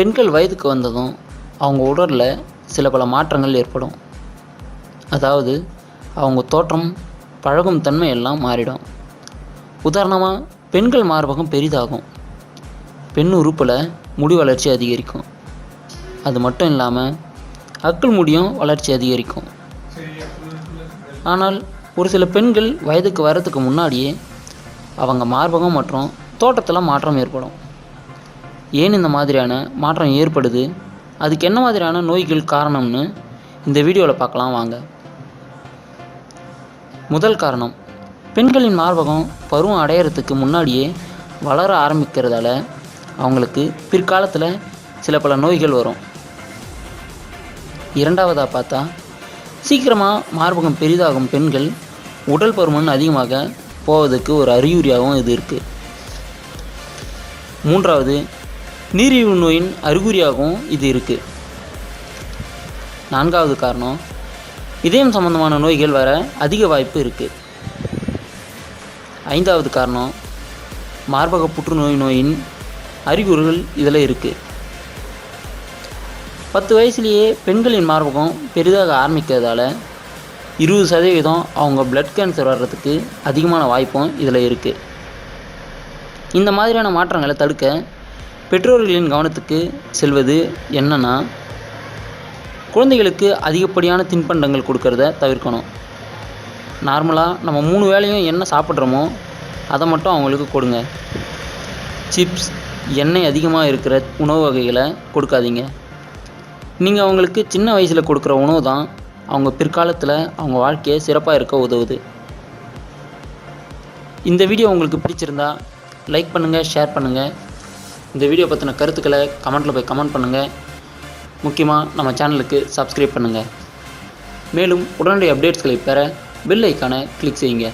பெண்கள் வயதுக்கு வந்ததும் அவங்க உடலில் சில பல மாற்றங்கள் ஏற்படும். அதாவது அவங்க தோற்றம் பழகும் தன்மை எல்லாம் மாறிடும். உதாரணமாக பெண்கள் மார்பகம் பெரிதாகும். பெண் உறுப்பில் முடி வளர்ச்சி அதிகரிக்கும். அது மட்டும் இல்லாமல் அக்கள் முடியும் வளர்ச்சி அதிகரிக்கும். ஆனால் ஒரு சில பெண்கள் வயதுக்கு வரதுக்கு முன்னாடியே அவங்க மார்பகம் மற்றும் தோட்டத்தில் மாற்றம் ஏற்படும். ஏன் இந்த மாதிரியான மாற்றம் ஏற்படுது? அதுக்கு என்ன மாதிரியான நோய்கள் காரணம்னு இந்த வீடியோவில் பார்க்கலாம் வாங்க. முதல் காரணம் பெண்களின் மார்பகம் பருவம் அடையிறதுக்கு முன்னாடியே வளர ஆரம்பிக்கிறதால அவங்களுக்கு பிற்காலத்தில் சில பல நோய்கள் வரும். இரண்டாவதாக பார்த்தா சீக்கிரமாக மார்பகம் பெரிதாகும் பெண்கள் உடல் பருமன் அதிகமாக போவதற்கு ஒரு அறிகுறியாகவும் இது இருக்குது மூன்றாவது நீரிழிவு நோயின் அறிகுறியாகவும் இது இருக்குது நான்காவது காரணம் இதயம் சம்பந்தமான நோய்கள் வர அதிக வாய்ப்பு இருக்குது ஐந்தாவது காரணம் மார்பக புற்றுநோய் நோயின் அறிகுறிகள் இதில் இருக்குது பத்து வயசுலேயே பெண்களின் மார்பகம் பெரிதாக ஆரம்பிக்கிறதால இருபது சதவீதம் அவங்க பிளட் கேன்சர் வர்றதுக்கு அதிகமான வாய்ப்பும் இதில் இருக்குது இந்த மாதிரியான மாற்றங்களை தடுக்க பெற்றோர்களின் கவனத்துக்கு செல்வது என்னன்னா குழந்தைகளுக்கு அதிகப்படியான தின்பண்டங்கள் கொடுக்கறத தவிர்க்கணும். நார்மலாக நம்ம மூணு வேளையும் என்ன சாப்பிட்றோமோ அதை மட்டும் அவங்களுக்கு கொடுங்க. சிப்ஸ் எண்ணெய் அதிகமாக இருக்கிற உணவு வகைகளை கொடுக்காதீங்க. நீங்கள் அவங்களுக்கு சின்ன வயசில் கொடுக்குற உணவு தான் அவங்க பிற்காலத்தில் அவங்க வாழ்க்கையை சிறப்பாக இருக்க உதவுது. இந்த வீடியோ உங்களுக்கு பிடிச்சிருந்தா லைக் பண்ணுங்கள் ஷேர் பண்ணுங்கள் இந்த வீடியோ பற்றின கருத்துக்களை கமெண்ட்டில் போய் கமெண்ட் பண்ணுங்கள் முக்கியமாக நம்ம சேனலுக்கு சப்ஸ்கிரைப் பண்ணுங்கள் மேலும் உடனடி அப்டேட்ஸ்களை பெற பெல் ஐக்கானை கிளிக் செய்யுங்க.